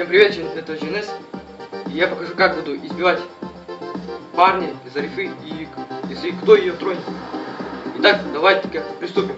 Всем привет, это Женес. Я покажу, как буду избивать парня из Арифы и если кто ее тронет. Итак, давайте-ка приступим.